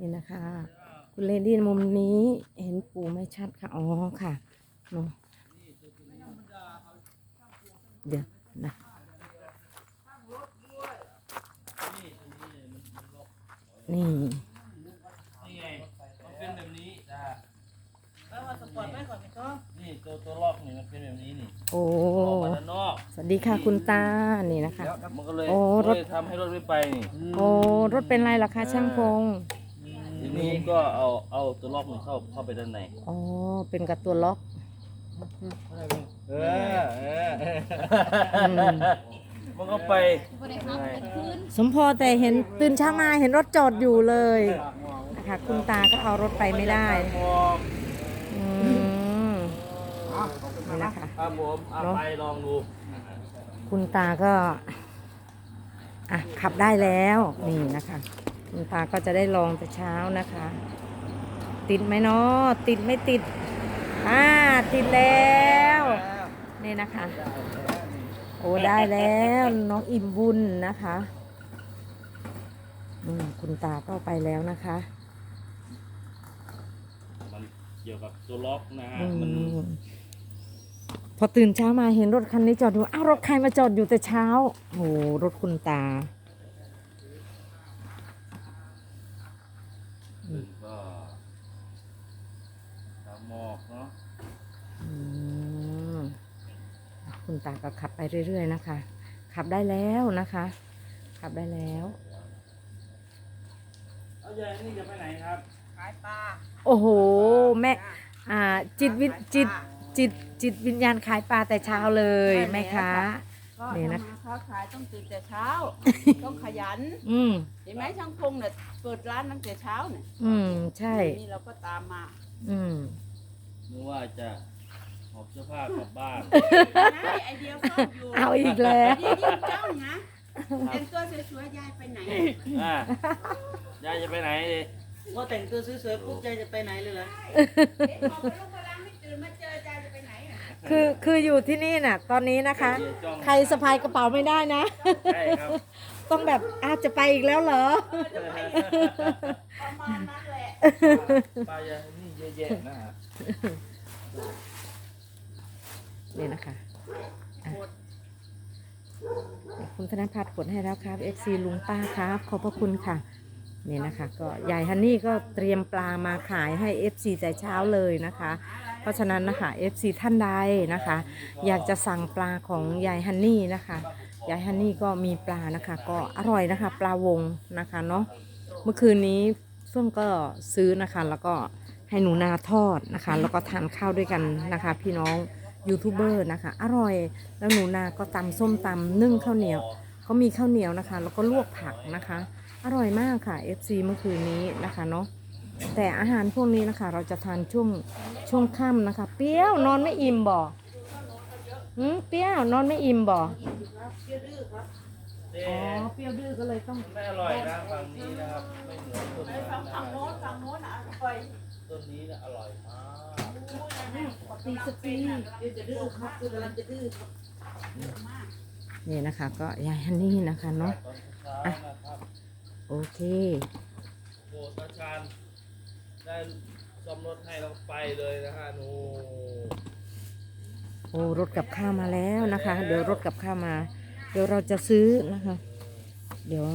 นี่นะคะ คุณเลดี้มุมนี้เห็นปูไม่ชัดค่ะ อ๋อค่ะเนาะเดี๋ยวนะนี่นี่ไงมันเป็นแบบนี้จ้าเอามาสปอร์ตไว้ก่อนไหมก็นี่ตัวตัวลอกนี่มันเป็นแบบนี้นี่โอ้ออกมาด้านนอกสวัสดีค่ะคุณตานี่นะคะมันก็เลยโอ้รถเลยทำให้รถไม่ไปนี่โอ้รถเป็นไรล่ะคะช่างพงที นี้ก็เอาเอาตัวลอกมันเข้าเข้าไปด้านในอ๋อ เป็นกับตัวล็อกเออเอออืมมันก็ไปสมพอแต่เห็นตื่นเช้ามาเห็นรถจอดอยู่เลยนะคะคุณตาก็เอารถไปไม่ได้มองอืมนี่นะคะ ครับผมเอาเนอะไปลองดูคุณตาก็ อะ ขับได้แล้ว นี่นะคะ คุณตาก็จะได้ลองแต่เช้านะคะ ติดไหมเนาะติดไม่ติด อ่า ติดแล้ว นี่นะคะ โอ้ได้แล้วน้องอิ่มบุญนะคะอืมคุณตาก็ไปแล้วนะคะ มันเกี่ยวกับตัวล็อกนะฮะอืมันมพอตื่นเช้ามาเห็นรถคันนี้จอดอยู่ อ้าวรถใครมาจอดอยู่แต่เช้าโอ้รถคุณตา ก็ ตามหมอกเนาะอืมคุณตาก็ขับไปเรื่อย ๆ นะคะ ขับได้แล้วนะคะ ขับได้แล้ว เอาใหญ่นี่จะไปไหนครับขายปลาโอ้โห แม่ อ่า จิตวิจิต จิต จิตวิญญาณขายปลาแต่เช้าเลยแม่คะ ก็นี่นะ ทำมาค้าขายต้องตื่นแต่เช้า ต้องขยัน อืม เห็นไหมช่างพงเนี่ยเปิดร้านตั้งแต่เช้าเนี่ยอืม ใช่ นี่เราก็ตามมาอืม นึกว่าจะหอบเสื้อผ้ากลับบ้านไอ้ไอเดียเฝ้าอยู่เอาอีกแล้วไอเดียยิ่งจ้องนะแต่งตัวสวยๆยายไปไหน อะยายจะไปไหนดิว่าแต่งตัวสวยๆปุ๊บใจจะไปไหนเลยเหรอ เด็กบอกไปลูกพลังไม่ตื่นมาเจอ คือคืออยู่ที่นี่น่ะ ตอนนี้นะคะ ใครสะพายกระเป๋าไม่ได้นะ ใช่ครับ ต้องแบบอาจจะไปอีกแล้วเหรอ ประมาณนั้นแหละปลายานี่เยอะแยะนะฮะนี่นะคะอะคุณธนพัฒน์กดให้แล้วครับ FC ลุงป้าครับ ขอบพระคุณค่ะ นี่นะคะ ก็ยายฮันนี่ก็เตรียมปลามาขายให้ FC แต่เช้าเลยนะคะ เพราะฉะนั้นนะคะ FC ท่านใดนะคะ อยากจะสั่งปลาของยายฮันนี่นะคะยายฮันนี่ก็มีปลานะคะ ก็อร่อยนะคะ ปลาวงนะคะเนาะเมื่อคืนนี้เฟื่องก็ซื้อนะคะ แล้วก็ให้หนูนาทอดนะคะ แล้วก็ทานข้าวด้วยกันนะคะ พี่น้องยูทูบเบอร์นะคะ อร่อยแล้วหนูนาก็ตำส้มตำนึ่งข้าวเหนียวเขามีข้าวเหนียวนะคะ แล้วก็ลวกผักนะคะ อร่อยมากค่ะ FC เมื่อคืนนี้นะคะเนาะ แต่อาหารพวกนี้นะคะ เราจะทานช่วงช่วงค่ำนะคะ เปรี้ยวนอนไม่อิ่มบ่หืมเปรี้ยวนอนไม่อิ่มบ่อ๋อเปรี้ยวดื้อก็เลยต้องไม่อร่อยนะฝั่งนี้นะครับไม่เหมือนต้นนี้ฝั่งนะฝั่งโน้นฝั่งโน้นอะอร่อยต้นนี้นะอร่อยมากตีสตีเดี๋ยวจะดื้อครับคือกำลังจะดื้อนี่นะคะ ก็ยายฮันนี่นะคะเนาะอนเช้านะโอเคโบตาชาน ได้ซ่อมรถให้เราไปเลยนะฮะหนูโอ้รถกับข้าวมาแล้วนะคะ เดี๋ยวรถกับข้าวมา เดี๋ยวเราจะซื้อนะคะ เดี๋ยว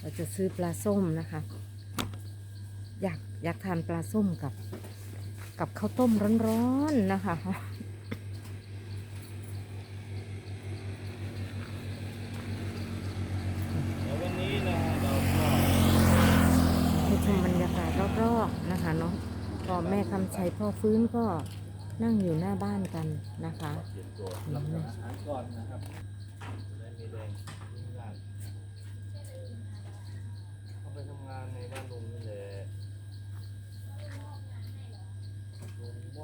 เราจะซื้อปลาส้มนะคะ อยากอยากทานปลาส้มกับ กับข้าวต้มร้อนๆนะคะ เดี๋ยววันนี้นะฮะเราก็ ให้ชมบรรยากาศรอบๆนะคะเนาะ ก็แม่คำชัยพ่อฟื้นก็นั่งอยู่หน้าบ้านกันนะคะนี่นี่เขาไปทำงานในบ้านลุงนี่แหละลุงม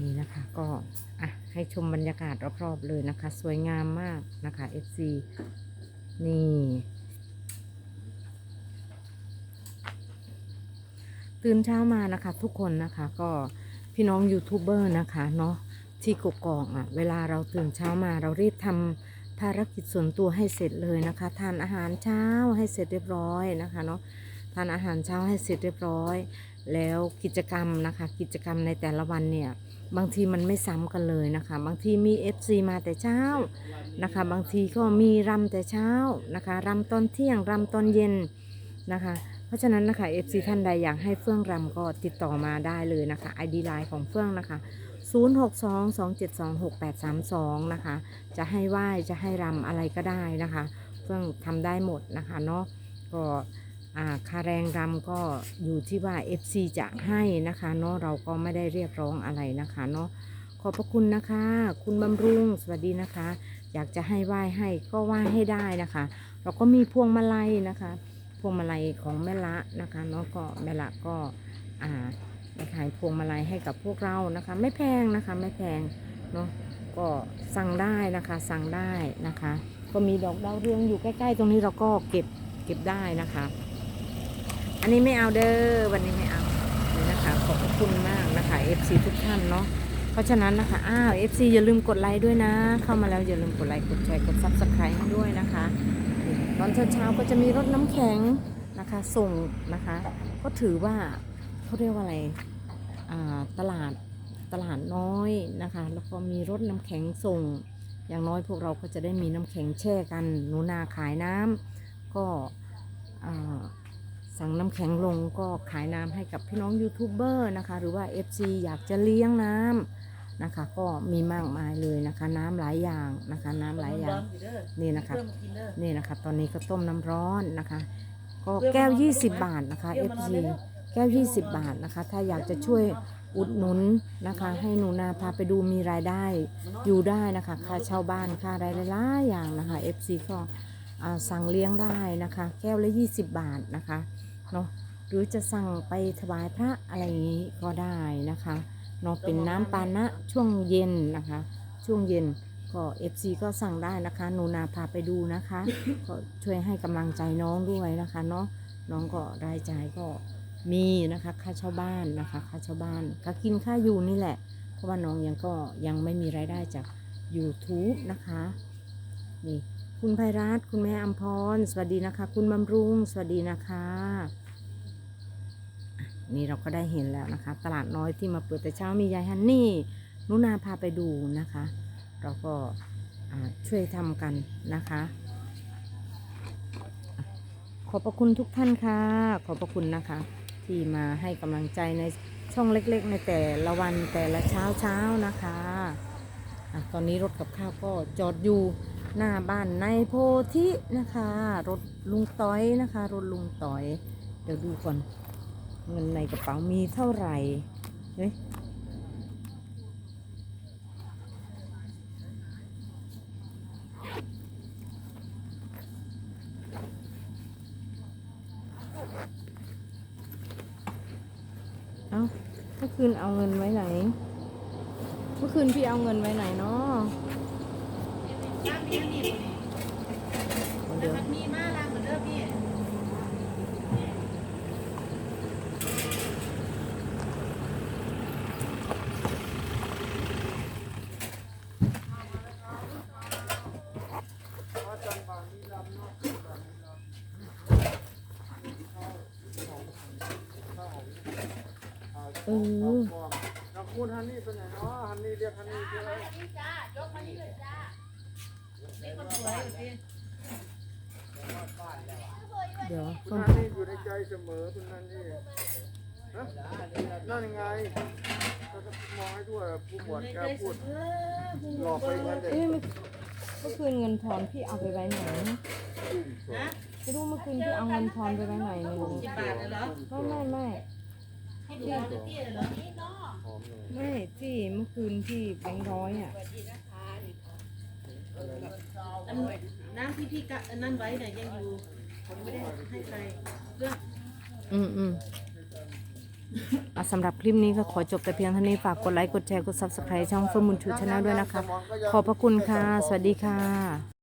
นี่นะคะก็อะให้ชมบรรยากาศรอบๆเลยนะคะ สวยงามมากนะคะ FC นี่ ตื่นเช้ามานะคะ ทุกคนนะคะ ก็พี่น้องยูทูบเบอร์นะคะเนาะที่กกอกอะเวลาเราตื่นเช้ามาเรารีบทำภารกิจส่วนตัวให้เสร็จเลยนะคะ ทานอาหารเช้าให้เสร็จเรียบร้อยนะคะเนาะทานอาหารเช้าให้เสร็จเรียบร้อย แล้วกิจกรรมนะคะ กิจกรรมในแต่ละวันเนี่ยบางทีมันไม่ซ้ำกันเลยนะคะ บางทีมี FC มาแต่เช้านะคะ บางทีก็มีรำแต่เช้านะคะรำตอนเที่ยงรำตอนเย็นนะคะ เพราะฉะนั้นนะคะ FC ท่านใดอยากให้เฟื่องรำก็ติดต่อมาได้เลยนะคะ ID ไลน์ของเฟื่องนะคะ 0622726832 นะคะ จะให้ไหว้จะให้รำอะไรก็ได้นะคะ เฟื่องทำได้หมดนะคะเนาะก็อาค่าแรงรำก็อยู่ที่ว่า FC จะให้นะคะเนาะเราก็ไม่ได้เรียกร้องอะไรนะคะเนาะขอบพระคุณนะคะ คุณบำรุงสวัสดีนะคะ อยากจะให้ไหว้ให้ก็ไหว้ให้ได้นะคะ เราก็มีพวงมาลัยนะคะ พวงมาลัยของแม่ละนะคะเนาะก็แม่ละก็อ่าไปขายพวงมาลัยให้กับพวกเรานะคะ ไม่แพงนะคะไม่แพงเนาะก็สั่งได้นะคะสั่งได้นะคะ ก็มีดอกดาวเรืองอยู่ใกล้ๆ ตรงนี้เราก็เก็บเก็บได้นะคะ อันนี้ไม่เอาเด้อวันนี้ไม่เอานี่นะคะขอบคุณมากนะคะ FC ทุกท่านเนาะเพราะฉะนั้นนะคะอ้าว FC อย่าลืมกดไลค์ด้วยนะ เข้ามาแล้วอย่าลืมกดไลค์กดแชร์กด Subscribe ด้วยนะคะ ตอนเช้าๆก็จะมีรถน้ำแข็งนะคะ ส่งนะคะ ก็ถือว่าเขาเรียกว่าอะไรตลาดตลาดน้อยนะคะ แล้วก็มีรถน้ำแข็งส่ง อย่างน้อยพวกเราก็จะได้มีน้ำแข็งแช่กันหนูนาขายน้ำก็สั่งน้ำแข็งลงก็ขายน้ำให้กับพี่น้องยูทูบเบอร์นะคะ หรือว่า FC อยากจะเลี้ยงน้ำ นะคะ ก็มีมากมายเลยนะคะ น้ำหลายอย่างนะคะ น้ำหลายอย่างนี่นะคะ นี่นะคะ ตอนนี้ก็ต้มน้ำร้อนนะคะ ก็แก้ว 20 บาทนะคะเปรี้ยวมานอน FC ได้ไหมแก้ว 20 บาทนะคะ ถ้าอยากจะช่วยอุดหนุนนะคะ ให้หนูนาพาไปดูมีรายได้อยู่ได้นะคะ ค่าเช่าบ้านค่าอะไรหลายอย่างนะคะ FC ก็สั่งเลี้ยงได้นะคะ แก้วละ 20 บาทนะคะเนาะหรือจะสั่งไปถวายพระอะไรอย่างนี้ก็ได้นะคะ เนาะเป็นน้ำปานะช่วงเย็นนะคะ ช่วงเย็นก็ FC ก็สั่งได้นะคะหนูนาพาไปดูนะคะ ก็ช่วยให้กำลังใจน้องด้วยนะคะเนาะน้องก็รายจ่ายก็มีนะคะค่าเช่าบ้านนะคะค่าเช่าบ้านค่ากินค่าอยู่นี่แหละ เพราะว่าน้องยังก็ยังไม่มีรายได้จาก YouTube นะคะนี่คุณไพรัตคุณแม่อัมพร สวัสดีนะคะ คุณบำรุง สวัสดีนะคะ นี่เราก็ได้เห็นแล้วนะคะ ตลาดน้อยที่มาเปิดแต่เช้ามียายฮันนี่นุนาพาไปดูนะคะ เราก็ช่วยทำกันนะคะ ขอบพระคุณทุกท่านค่ะ ขอบพระคุณนะคะ ที่มาให้กำลังใจในช่องเล็กๆ ในแต่ละวันแต่ละเช้าเช้านะคะอะตอนนี้รถกับข้าวก็จอดอยู่หน้าบ้านในโพธินะคะ รถลุงต้อยนะคะ รถลุงต้อย เดี๋ยวดูก่อน เงินในกระเป๋ามีเท่าไหร่เฮ้ยเอาเมื่อคืนเอาเงินไว้ไหน เมื่อคืนพี่เอาเงินไว้ไหนเนาะ ร้านนี้นี่ เดี๋ยว มันมีมาร้านเหมือนเดิมพี่ เออน้ำมูลฮันนี่เป็นไงเนาะฮันนี่เรียกฮันนี่ใช่ไหมนี่จ้ายกมานี่เลยจ้านี่คนสวยพี่เดี๋ยวคุต้ณนฮันนี่อยู่ในใจเสมอคุณฮันนี่ฮะนั่นยังไงเราจะมองให้ทั่วผู้บวชแกพูดหลอกไปกันเด็กเอ้ยเมื่อเมื่อคืนเงินทอนพี่เอาไปไว้ไหนนะไม่รู้เมื่อคืนพี่เอาเงินทอนไปไว้ไหนไม่รู้สิบบาทเลยเหรอไม่ไม่ไม่ ให้ดูเอาพี่เลยเหรอนี่เนาะหอมเลยไม่ที่เมื่อคืนที่แบงค์ร้อยอะ อันน้ำที่พี่กะอันนั่นไว้เนี่ยยังอยู่ ผมไม่ได้ให้ใครเรื่อง อืมอืมอะสำหรับคลิปนี้ก็ขอจบแต่เพียงเท่านี้ฝากกดไลค์ กดแชร์ กด subscribe ช่องเฟิร์มบุญชูชาแนลด้วยนะคะ ขอบพระคุณค่ะ สวัสดีค่ะ